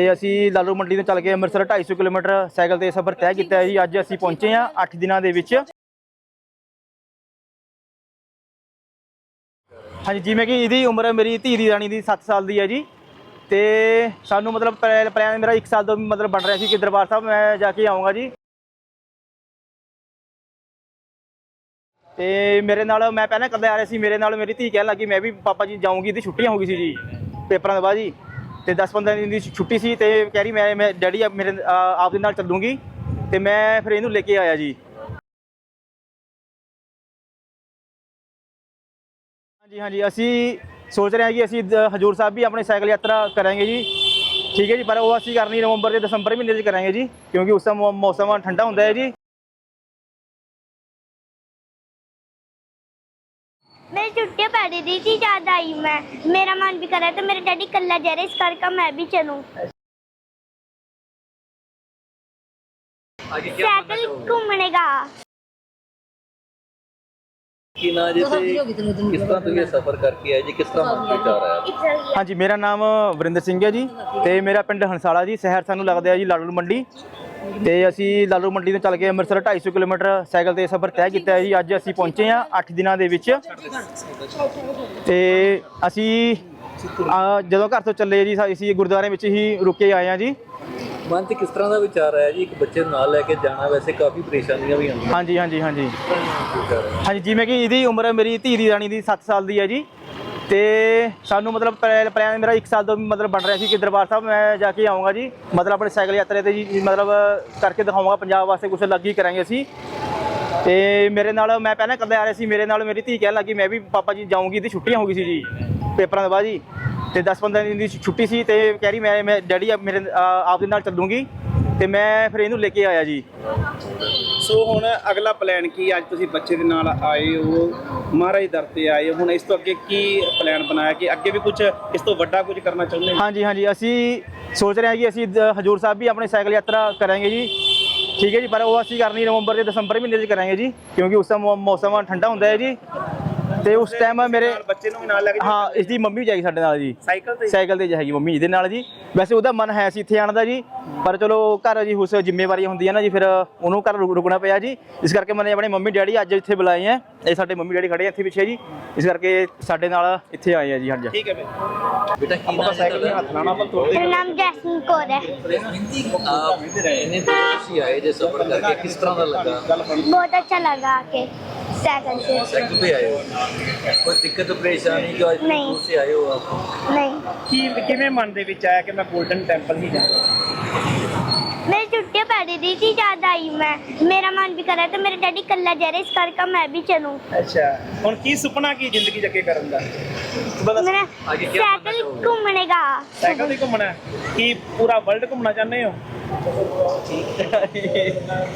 ਤੇ ਅਸੀਂ ਲਾਲੂ ਮੰਡੀ ਤੋਂ ਚੱਲ ਕੇ ਅੰਮ੍ਰਿਤਸਰ 250 ਕਿਲੋਮੀਟਰ ਸਾਈਕਲ ਤੇ ਸਫ਼ਰ ਤੈਅ ਕੀਤਾ ਹੈ ਜੀ। ਅੱਜ ਅਸੀਂ ਪਹੁੰਚੇ ਹਾਂ 8 ਦਿਨਾਂ ਦੇ ਵਿੱਚ। ਹਾਂਜੀ, ਜਿਵੇਂ ਕਿ ਇਹਦੀ ਉਮਰ ਮੇਰੀ ਧੀ ਦੀ ਰਾਣੀ ਦੀ 7 ਸਾਲ ਦੀ ਹੈ ਜੀ। ਤੇ ਸਾਨੂੰ ਮਤਲਬ ਪਲੈ- ਪਲਾਨ ਮੇਰਾ 1 ਸਾਲ ਤੋਂ ਮਤਲਬ ਬਣ ਰਿਹਾ ਸੀ ਕਿ ਦਰਬਾਰ ਸਾਹਿਬ ਮੈਂ ਜਾ ਕੇ ਆਉਂਗਾ ਜੀ। ਤੇ ਮੇਰੇ ਨਾਲ ਮੈਂ ਪਹਿਲਾਂ ਇਕੱਲੇ ਆ ਰਿਹਾ ਸੀ। ਮੇਰੇ ਨਾਲ ਮੇਰੀ ਧੀ ਕਹਿਣ ਲੱਗੀ, ਮੈਂ ਵੀ ਪਾਪਾ ਜੀ ਜਾਊਂਗੀ ਤੇ ਛੁੱਟੀਆਂ ਹੋ ਗਈ ਸੀ ਜੀ। ਪੇਪਰਾਂ ਤੋਂ ਬਾਅਦ ਜੀ। ਤੇ 10-15 ਦਿਨ ਦੀ ਛੁੱਟੀ ਸੀ ਤੇ ਕਹਿ ਰਹੀ ਮੈਂ ਮੈਂ ਡੈਡੀ ਆਪ ਮੇਰੇ ਆਪ ਦੇ ਨਾਲ ਚੱਲੂੰਗੀ ਤੇ ਮੈਂ ਫਿਰ ਇਹਨੂੰ ਲੈ ਕੇ ਆਇਆ ਜੀ। ਹਾਂਜੀ ਹਾਂਜੀ, ਅਸੀਂ ਸੋਚ ਰਹੇ ਹਾਂ ਕਿ ਅਸੀਂ ਹਜੂਰ ਸਾਹਿਬ ਵੀ ਆਪਣੀ ਸਾਈਕਲ ਯਾਤਰਾ ਕਰਾਂਗੇ ਜੀ। ਠੀਕ ਹੈ ਜੀ, ਪਰ ਉਹ ਅਸੀਂ ਕਰਨੀ ਨਵੰਬਰ ਤੇ ਦਸੰਬਰ ਮਹੀਨੇ 'ਚ ਕਰਾਂਗੇ ਜੀ, ਕਿਉਂਕਿ ਉਸ ਸਮੇਂ ਮੌਸਮ ਠੰਡਾ ਹੁੰਦਾ ਹੈ ਜੀ। मेरी छुट्टियां पड़ रही थी ज्यादा आई मैं मेरा मन भी कर रहा था मेरे डैडी कल्ला जा रहे इस करके मैं भी चलूं आगे क्या बनना साइकिल चाहोगे घूमने का ਕੀ ਨਾ ਜੇ ਤੇ ਕਿਸ ਤਰ੍ਹਾਂ ਤੁਸੀਂ ਇਹ ਸਫ਼ਰ ਕਰਕੇ ਆਏ ਜੀ ਕਿਸ ਤਰ੍ਹਾਂ ਮਨ ਵਿੱਚ ਆ ਰਿਹਾ ਹੈ ਹਾਂਜੀ ਮੇਰਾ ਨਾਮ ਵਰਿੰਦਰ ਸਿੰਘ ਹੈ ਜੀ ਤੇ ਮੇਰਾ ਪਿੰਡ ਹੰਸਾਲਾ ਜੀ ਸ਼ਹਿਰ ਸਾਨੂੰ ਲੱਗਦਾ ਹੈ ਜੀ ਲਾਲੂ ਮੰਡੀ ਤੇ ਅਸੀਂ ਲਾਲੂ ਮੰਡੀ ਤੋਂ ਚੱਲ ਕੇ ਅੰਮ੍ਰਿਤਸਰ 250 ਕਿਲੋਮੀਟਰ ਸਾਈਕਲ ਤੇ ਸਫ਼ਰ ਤੈਅ ਕੀਤਾ ਹੈ ਜੀ। ਅੱਜ ਅਸੀਂ ਪਹੁੰਚੇ ਹਾਂ 8 ਦਿਨਾਂ ਦੇ ਵਿੱਚ। ਤੇ ਅਸੀਂ ਆ, ਜਦੋਂ ਘਰ ਤੋਂ ਚੱਲੇ ਜੀ ਸਾ- ਅਸੀਂ ਗੁਰਦੁਆਰੇ ਵਿੱਚ ਹੀ ਰੁਕੇ ਆਏ ਹਾਂ ਜੀ। ਮਨ ਤੇ ਕਿਸ ਤਰ੍ਹਾਂ ਦਾ ਵਿਚਾਰ ਆਇਆ ਜੀ? ਇੱਕ ਬੱਚੇ ਨੂੰ ਨਾਲ ਲੈ ਕੇ ਜਾਣਾ ਵੈਸੇ ਕਾਫੀ ਪਰੇਸ਼ਾਨੀਆਂ ਵੀ ਆਉਂਦੀਆਂ। ਹਾਂਜੀ ਹਾਂਜੀ ਹਾਂਜੀ। ਹਾਂਜੀ ਜਿਵੇਂ ਕਿ ਇਹਦੀ ਉਮਰ ਮੇਰੀ ਧੀ ਦੀ ਰਾਣੀ ਦੀ 7 ਸਾਲ ਦੀ ਹੈ ਜੀ। ਤੇ ਸਾਨੂੰ ਮਤਲਬ ਪਲੈ- ਪਲਾਨ ਮੇਰਾ 1 ਸਾਲ ਤੋਂ ਮਤਲਬ ਬਣ ਰਿਹਾ ਸੀ ਕਿ ਦਰਬਾਰ ਸਾਹਿਬ ਮੈਂ ਜਾ ਕੇ ਆਉਂਗਾ ਜੀ। ਮਤਲਬ ਆਪਣੇ ਸਾਈਕਲ ਯਾਤਰਾ ਤੇ ਜੀ ਮਤਲਬ ਕਰਕੇ ਦਿਖਾਉਂਗਾ ਪੰਜਾਬ ਵਾਸਤੇ ਕੁਝ ਅਲੱਗ ਹੀ ਕਰਾਂਗੇ ਅਸੀਂ। ਤੇ ਮੇਰੇ ਨਾਲ ਮੈਂ ਪਹਿਲਾਂ ਇਕੱਲੇ ਆ ਰਿਹਾ ਸੀ ਮੇਰੇ ਨਾਲ ਮੇਰੀ ਧੀ ਕਹਿਣ ਲੱਗੀ ਮੈਂ ਵੀ ਪਾਪਾ ਜੀ ਜਾਊਂਗੀ ਤੇ ਛੁੱਟੀਆਂ ਹੋ ਗਈ ਸੀ ਜੀ ਪੇਪਰਾਂ ਦੇ ਬਾਅਦ ਜੀ। ਤੇ 10-15 ਦਿਨ ਦੀ ਛੁੱਟੀ ਸੀ ਤੇ ਕਹਿ ਰਹੀ ਮੈਂ ਮੈਂ ਡੈਡੀ ਮੇਰੇ ਆ, ਆਪ ਦੇ ਨਾਲ ਚੱਲੂੰਗੀ। ਤੇ ਮੈਂ ਫਿਰ ਇਹਨੂੰ ਲੈ ਕੇ ਆਇਆ ਜੀ। ਸੋ ਹੁਣ ਅਗਲਾ ਪਲਾਨ ਕੀ ਅੱਜ ਤੁਸੀਂ ਬੱਚੇ ਦੇ ਨਾਲ ਆਏ ਹੋ। ਮਹਾਰਾਜ ਦਰ ਤੇ ਆਏ ਹੋ। ਹੁਣ ਇਸ ਤੋਂ ਅੱਗੇ ਕੀ ਪਲਾਨ ਬਣਾਇਆ ਕਿ ਅੱਗੇ ਵੀ ਕੁਝ ਇਸ ਤੋਂ ਵੱਡਾ ਕੁਝ ਕਰਨਾ ਚਾਹੁੰਦੇ ਹੋ? ਹਾਂਜੀ ਹਾਂਜੀ। ਅਸੀਂ ਸੋਚ ਰਹੇ ਹਾਂ ਕਿ ਅਸੀਂ ਦ- ਹਜੂਰ ਸਾਹਿਬ ਵੀ ਆਪਣੀ ਸਾਈਕਲ ਯਾਤਰਾ ਕਰਾਂਗੇ ਜੀ। ਠੀਕ ਹੈ ਜੀ ਪਰ ਉਹ ਅਸੀਂ ਕਰਨੀ ਨਵੰਬਰ ਤੇ ਦਸੰਬਰ ਮਹੀਨੇ 'ਚ ਕਰਾਂਗੇ ਜੀ ਕਿਉਂਕਿ ਉਸ ਸਮੇਂ ਮੌਸਮ ਠੰਡਾ ਹੁੰਦਾ ਹੈ ਜੀ। ਤੇ ਉਸ ਟਾਈਮ ਮੇਰੇ ਬੱਚੇ ਨੂੰ ਵੀ ਨਾਲ ਲੈ ਕੇ ਹਾਂ ਇਸ ਦੀ ਮੰਮੀ ਵੀ ਜਾਈ ਸਾਡੇ ਨਾਲ ਜੀ। ਸਾਈਕਲ ਤੇ? ਸਾਈਕਲ ਤੇ ਜਾਏਗੀ ਮੰਮੀ ਇਹਦੇ ਨਾਲ ਜੀ। ਵੈਸੇ ਉਹਦਾ ਮਨ ਹੈ ਸੀ ਇੱਥੇ ਆਣ ਦਾ ਜੀ ਪਰ ਚਲੋ ਘਰ ਜੀ ਹੁਸ ਜ਼ਿੰਮੇਵਾਰੀ ਹੁੰਦੀ ਹੈ ਨਾ ਜੀ ਫਿਰ ਉਹਨੂੰ ਘਰ ਰੁਕਣਾ ਪਿਆ ਜੀ। ਇਸ ਕਰਕੇ ਮੈਨੇ ਆਪਣੇ ਮੰਮੀ ਡੈਡੀ ਅੱਜ ਇੱਥੇ ਬੁਲਾਏ ਆ। ਇਹ ਸਾਡੇ ਮੰਮੀ ਡੈਡੀ ਖੜੇ ਇੱਥੇ ਪਿੱਛੇ ਜੀ। ਇਸ ਕਰਕੇ ਸਾਡੇ ਨਾਲ ਇੱਥੇ ਆਏ ਆ ਜੀ ਹਾਂਜੀ ਠੀਕ ਹੈ ਬੇਟਾ। ਸਾਈਕਲ ਤੇ ਹੱਥ ਲਾਣਾ ਆਪਾਂ ਤੋੜਦੇ ਮੇਰਾ ਨਾਮ ਜੈਸਮੀਨ ਕੌਰ ਹੈ। ਆਪ ਇਹਨੇ ਤੁਸੀਂ ਆਏ ਜੇ ਸਫਰ ਕਰਕੇ ਕਿਸ ਤਰ੍ਹਾਂ ਦਾ ਲੱਗਾ? ਬਹੁਤ ਅੱਛਾ ਲੱਗਾ ਆ ਕੇ। सेकंड से साइकिल पे आए हो ਕੋਈ ਦਿੱਕਤ ਪਰੇਸ਼ਾਨੀ ਜੋ ਅੱਜ ਨਹੀਂ। ਦੂਰ ਸੇ ਆਏ ਹੋ ਆਪ? नहीं ਕੀ ਕਿਵੇਂ ਮਨ ਦੇ ਵਿੱਚ ਆਇਆ ਕਿ ਮੈਂ ਗੋਲਡਨ ਟੈਂਪਲ ਹੀ ਜਾਣਾ? मेरी छुट्टियाँ पड़ रही थी ज़्यादा आई मैं मेरा मन भी कर रहा था मेरे डैडी कल्ला जा रहे इस कर का मैं भी चलूँ ਅੱਛਾ। ਹੁਣ ਕੀ ਸੁਪਨਾ ਕੀ ਜ਼ਿੰਦਗੀ 'ਚ ਅੱਗੇ ਕਰਨ ਦਾ? मेरा आगे क्या बनना साइकिल चाहोगे? घूमने का ਸਾਈਕਲ ਤੇ ਘੁੰਮਣਾ ਹੈ? ਕੀ ਪੂਰਾ ਵਰਲਡ ਘੁੰਮਣਾ ਚਾਹੁੰਦੇ ਹੋ।